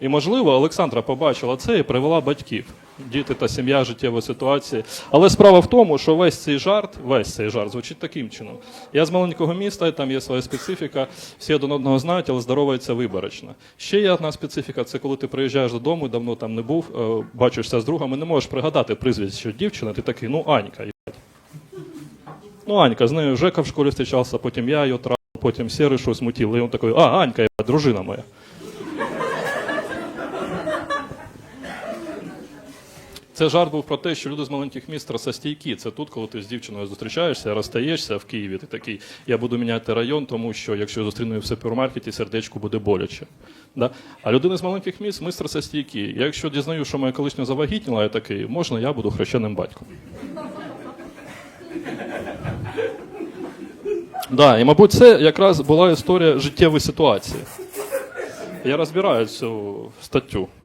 І, можливо, Олександра побачила це і привела батьків. Діти та сім'я, життєві ситуації. Але справа в тому, що весь цей жарт, весь цей жарт звучить таким чином. Я з маленького міста, і там є своя специфіка, всі один одного знають, але здороваються виборочно. Ще є одна специфіка, це коли ти приїжджаєш додому, давно там не був, е, бачишся з другом і не можеш пригадати прізвище дівчини, ти такий, ну Анька. Ну, Анька, з нею Жека в школі зустрічався, потім я її трав, потім Сєрий щось мутів. І він такий, а, Анька, дружина моя. Це жарт був про те, що люди з маленьких міст росостійкі. Це тут, коли ти з дівчиною зустрічаєшся, розстаєшся в Києві, ти такий, я буду міняти район, тому що якщо я зустріну в супермаркеті, сердечку буде боляче. Да? А людини з маленьких міст ми росостійкі. Я якщо дізнаю, що моя колишня завагітніла, я такий, можна я буду хрещеним батьком. Да, і, мабуть, це якраз була історія життєвої ситуації. Я розбираю цю статтю.